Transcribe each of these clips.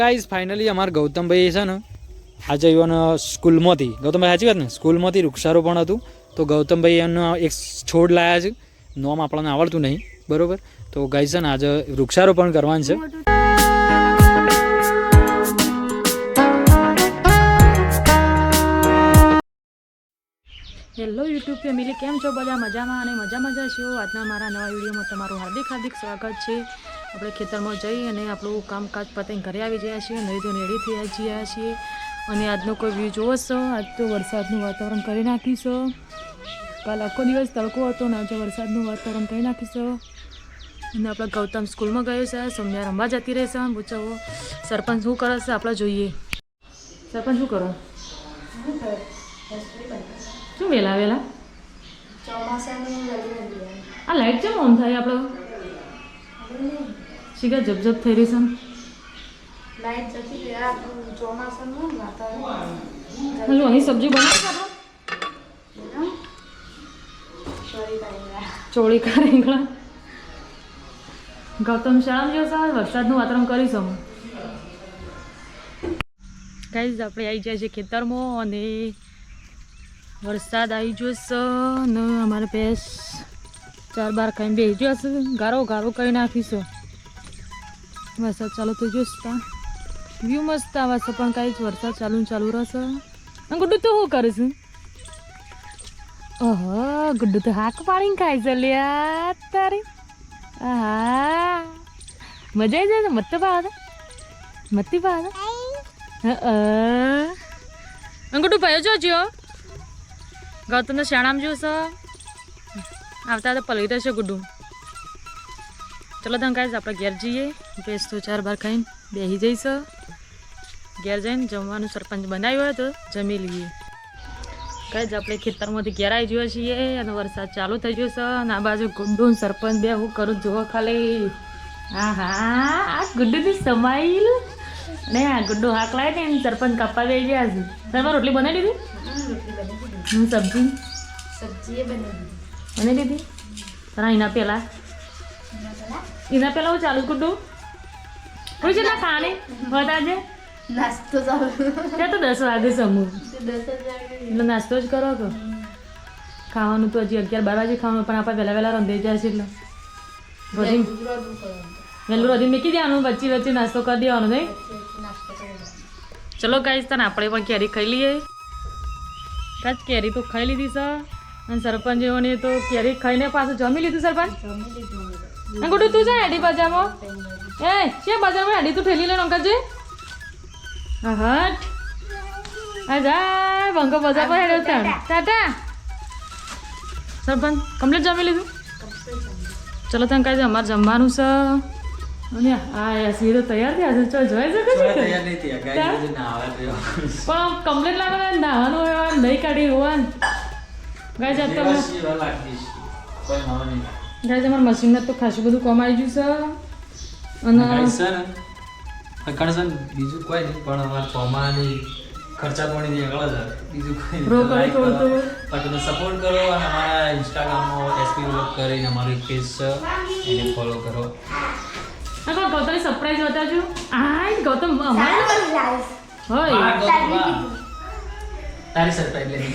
Guys finally અમાર ગૌતમભાઈ છે ને આજે ઇવન સ્કૂલમાંથી, ગૌતમભાઈ સાચી વાત ને? સ્કૂલમાંથી વૃક્ષારોપણ હતું. તો ગૌતમભાઈ એમનો એક છોડ લાયા છે. નોમ આપણને આવડતું નહીં, બરોબર? તો ગાઈ છે ને આજે વૃક્ષારોપણ કરવાનું છે. હેલો યુટ્યુબ ફેમિલી, કેમ છો? બધા મજામાં અને મજામાં જ છો આજના મારા નવા વિડીયોમાં તમારું હાર્દિક હાર્દિક સ્વાગત છે. આપણે ખેતરમાં જઈ અને આપણું કામકાજ પતંગ ઘરે આવી ગયા છીએ તો રેડી થઈ ગયા છીએ અને આજનો કોઈ વ્યૂ જોવો છો? આજ તો વરસાદનું વાતાવરણ કરી નાખીશો. કાલ આખો દિવસ તડકો હતો ને આજે વરસાદનું વાતાવરણ કરી નાખીશો. અને આપણે ગૌતમ સ્કૂલમાં ગયો છે સોમવાર રમવા જતી રહેશે પૂછો સરપંચ શું કરે છે? આપણે જોઈએ. સરપંચ શું કરો? શું વહેલા વેલા આ લાઈટ કેમ ઓન થાય આપણે શીખા જબજબ થઈ રહી છે હલો અહીં સબ્જી બનાવી ચોળી કા રીંગણા ગૌતમ શાળામાં જશો વરસાદનું વાતાવરણ કરીશું ગાઈઝ આપણે આવી જાય છે ખેતરમાં અને વરસાદ આવી જશે ને અમારે ભેંસ ચાર બાર ખાઈને બેસી જશે ગારો ગારો કરી નાખીશું. વરસાદ ચાલુ થઈ જશે તા વ્યૂ મસ્ત આવે છે, પણ કાંઈ જ વરસાદ ચાલુ ચાલુ રહેશે. અને ગુડ્ડુ તો શું કરે છે? ઓહો, ગુડ્ડુ તો હાક પાડીને ખાય છે લ્યા તારી. આહા. મજા આવી જાય મત ભાવે મતી ભાવે અંગુટુ જો જોજો ગૌતમ તો શાળામાં જોશો આવતા તો પલવી રહેશે ગુડ્ડુ. ચલો તમે કાંઈ આપણે ઘેર જઈએ. ભેંસ તો ચાર બાર ખાઈને બેસી જઈશ. ઘેર જઈને જમવાનું સરપંચ બનાવ્યું હતો જમી લઈએ. કઈ જ આપણે ખેતરમાંથી ઘેર આવી જોઈએ છીએ અને વરસાદ ચાલુ થઈ ગયો છે અને આ બાજુ ગુડ્ડુ સરપંચ બે હું કરું જુઓ ખાલી. હા હા આ ગુડ્ડુની સમાઈલ ને આ ગુડ્ડુ હાક લાવે ને એમ સરપંચ કાપવા બે ગયા છે. તમે રોટલી બનાવી દીધી? હું સબ્જી? સબ્જી બનાવી. દીધી? તારા એના પહેલાં? એના પહેલાં? હું ચાલુ ગુડ્ડુ કોઈ છે પાણી બતાજે નાસ્તો ત્યાં તો દસ વાગે સમૂહ. નાસ્તો જ કરો કે ખાવાનું તો હજી અગિયાર બાર વાગે ખાવાનું પણ આપણે વહેલા વહેલા રંધાઈ જાય છે એટલે. પછી વહેલું રધી મૂકી દેવાનું વચ્ચે વચ્ચે નાસ્તો કરી દેવાનો નહીં? ચલો ગાઈશ તને આપણે પણ કેરી ખાઈ લઈએ. કાચ કેરી તો ખાઈ લીધી સર અને સરપંચોને તો કેરી ખાઈને પાછું જમી લીધું સરપંચ? અને ગુડુ તું જાય એડી બજારમાં એ છે બજારમાં હેડી તું ઠેલી લઈને અંકલ છે હટ આ જા બંકો બજાર પર હેડ્યો ત્યાં ટાટા. સરપંચ કમ્પ્લીટ જમી લીધું? ચલો તમે કાંઈ અમારે જમવાનું છે. અને આ સીધો તૈયાર થયા છે. ચો જોઈ શકે છે પણ કમ્પ્લીટ લાગે ને નાવાનું હોય નહીં કાઢી હોવાનું. ગાય જાત તમે ગાય તમારા મશીનમાં તો ખાસું બધું કમાઈ ગયું છે. અને બીજું કોઈ નહીં પણ અમારા ચોમાની ખર્ચા પાણી નીકળે છે બીજું કોઈ રોકડ કરો. પણ તમે સપોર્ટ કરો અને અમારા ઇન્સ્ટાગ્રામમાં એસપી વ્લોગ કરીને અમારી પેજ છે એને ફોલો કરો. આ કોણ ગૌતમ સરપ્રાઈઝ બતાવજો આ ગૌતમ અમારે હોય. તારી સરપ્રાઈઝ લેની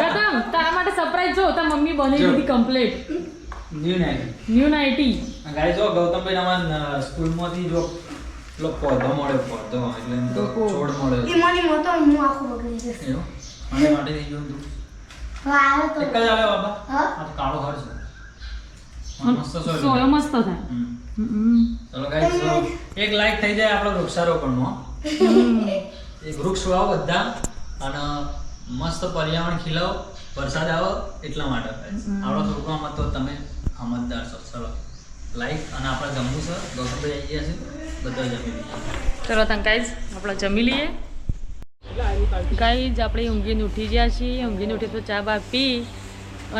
ગૌતમ તારા માટે સરપ્રાઈઝ જો તાર મમ્મી બની જો. દીધી complete new night new nightie ગાય જો ગૌતમભાઈ અમારા સ્કૂલમાંથી જો પૌધો મળે પૌધો એટલે એમ તો રોપો. છોડ મળે એ મને મોટો હું આખું બગડી જશે મને માટે થઈ ગયું તું વાહ તો. એક જ આવે બાબા આ તો કાળો હર છે. મસ્ત સોયો મસ્ત થાય. ચલો ગાઈસ એક લાઈક થઈ જાય આપણો વૃક્ષારોપણમાં એક વૃક્ષ વાવો બધા અને મસ્ત પર્યાવરણ ખીલાવો. વરસાદ આવો એટલા માટે. આપણો છોકરામાં તો તમે સમજદાર છો. ચલો. લાઈક અને આપણે જમવું છે ગૌતમભાઈ આવી ગયા છે. બધા જમી લઈએ ચલો તંકાઈઝ આપણે જમી લઈએ. ગાઈઝ આપણે ઊંઘીને ઉઠી ગયા છીએ. ઊંઘીને ઉઠી તો ચા બા પી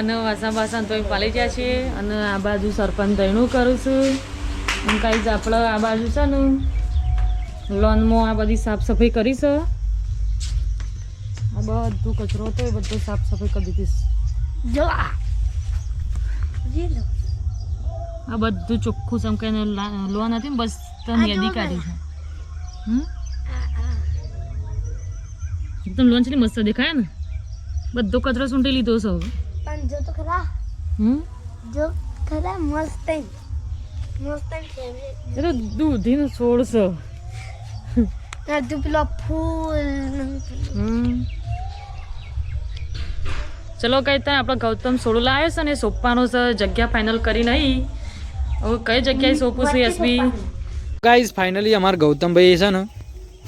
અને વાસણ વાસણ તો પાલી ગયા છીએ અને આ બાજુ સરપંચ દહીણું કરું છું. અને ગાઈઝ આપણે આ બાજુ છે ને લોનમાં આ બધી સાફ સફાઈ કરી છે. આ બધું કચરો હતો એ બધું સાફ સફાઈ કરી દીધી જો આ બધું ચોખ્ખું ચમકાઈને લોન હતી ને બસ તને યાદી કાઢી છે. એકદમ લોન છે મસ્ત દેખાય ને? બધો કચરો સૂંટી લીધો છે હવે. પણ જો તો ખરા. હમ? જો ખરા મસ્ત મસ્ત એ તો દૂધીનો છોડ છે. પેલો ફૂલ. હમ. ચલો કઈ ત્યાં આપણે ગૌતમ સોડું લાવ્યો છે ને સોંપવાનો છે જગ્યા ફાઇનલ કરી નહીં. હવે કઈ જગ્યાએ સોંપું છું એસબી? ગાઈઝ ફાઇનલી અમારા ગૌતમભાઈ છે ને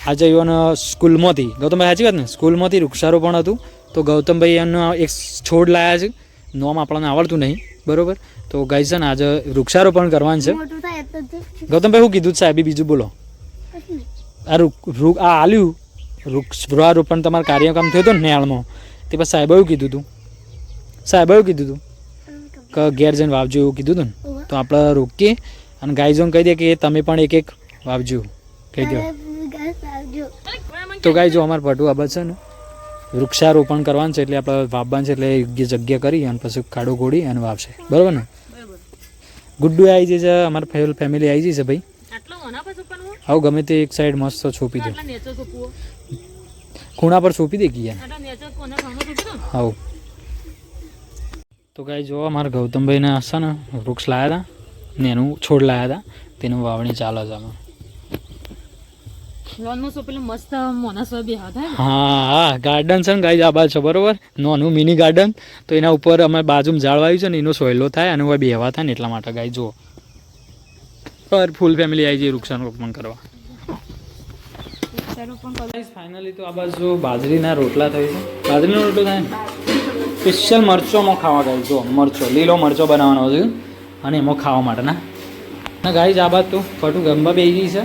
આજે આવ્યો સ્કૂલમાંથી ગૌતમભાઈ સાચી વાત ને સ્કૂલમાંથી વૃક્ષારોપણ હતું. તો ગૌતમભાઈ એનો એક છોડ લાયા છે. નોમ આપણને આવડતું નહીં બરોબર? તો ગાઈઝ છે ને આજે વૃક્ષારોપણ કરવાનું છે. ગૌતમભાઈ શું કીધું છે સાહેબે? બીજું બોલો. આ રૂ- આ આલ્યું. વૃક્ષ વૃક્ષારોપણ તમારું કાર્યક્રમ થયો હતો ને નેળમાં તે પછી સાહેબે એવું કીધું હતું. સાહેબે એવું કીધું હતું કે ઘેર જઈને વાવજો એવું કીધું હતું ને? તો આપણે રોકીએ અને ગાઈઝોને કહી દે કે તમે પણ એક એક વાવજો. કહી દો. તો ગાય જો અમારે પટુ આ છે ને. વૃક્ષારોપણ કરવાનું છે એટલે આપણે વાવવાનું છે એટલે યોગ્ય જગ્યા કરી અને પછી ખાડો ઘોડી અને વાવશે. બરાબર ને? ગુડ્ડુ આવી જશે અમારા ફેલ ફેમિલી આવી જશે ભાઈ. આવું ગમે તે એક સાઈડ મસ્ત છોપી દો. ખૂણા પર છોપી દે ગયા આવું. તો કાંઈ જોવા મારા ગૌતમભાઈને હશે ને વૃક્ષ લાવ્યા હતા ને એનું છોડ લાવ્યા હતા તેનું વાવણી ચાલે છે હાથ હા હા ગાર્ડન છે ને ગાય આ બાજુ છે બરોબર? નાનું મિની ગાર્ડન તો એના ઉપર અમે બાજુમાં ઝાડ છે ને એનો સોયલો થાય અને હવે બેહવા થાય ને એટલા માટે ગાય જુઓ. પર ફૂલ ફેમિલી આવી જાય વૃક્ષારોપણ કરવા. ફાઇનલી તો આ બાજુ બાજરીના રોટલા થઈ છે. બાજરીનો રોટલો થાય સ્પેશિયલ મરચોમાં ખાવા ગાય જો મરચો, લીલો મરચો બનાવવાનો છે. અને એમાં ખાવા માટેના ના? ના આ બાદ તો ફટું ગમવા બેસી ગઈ છે.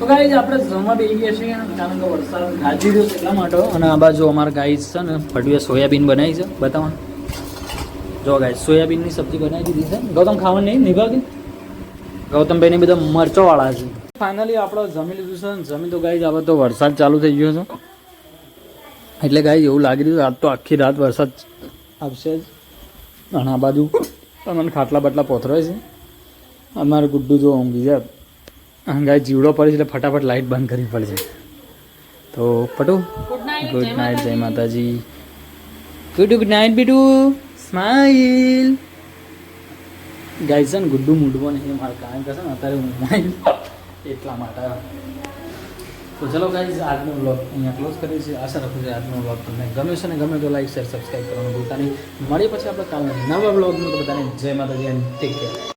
તો ગાઈઝ આપણે જમવા બેસી ગયા છીએ, કારણ કે વરસાદ ગાજી રહ્યો એટલા માટે. અને આ બાજુ અમારા ગાઈઝ છે ને ફટુએ સોયાબીન બનાવી છે. બતાવો. જો ગાઈઝ સોયાબીનની સબ્જી બનાવી દીધી છે. ગૌતમ ખાવાનું નહીં નિભાગે ગૌતમભાઈને બધા મરચો વાળા છે. ફાઇનલી આપણે જમી લીધું છે ને જમી તો ગાઈઝ આવે તો વરસાદ ચાલુ થઈ ગયો છે. એટલે ગાય એવું લાગી રહ્યું આજ તો આખી રાત વરસાદ આવશે જ. અને આ બાજુ તમને ખાટલા બાટલા પોથરાય છે. અમારે ગુડ્ડુ જો ઊંઘી જાય. ગાય જીવડો પડે છે એટલે ફટાફટ લાઇટ બંધ કરવી પડશે. તો પટુ ગુડ નાઇટ જય Mataji. Good good night Bittu. Smile ગાય છે ને ગુડ્ડુ મૂડવો નહીં મારે કારણ કરશે ને અત્યારે હું એટલા માટે. તો ચલો ગાઈઝ આજનો વ્લોગ અહીંયા ક્લોઝ કરીએ છીએ. આશા રાખું છું આજનો વ્લોગ તમને ગમે છે ને ગમે તો લાઈક શેર સબસ્ક્રાઈબ કરવાનું ભૂલતા નહીં. મળીએ પછી આપણે કાલના નવા વ્લોગમાં તો બધાને જય માતાજી એન્ડ ટેક કેર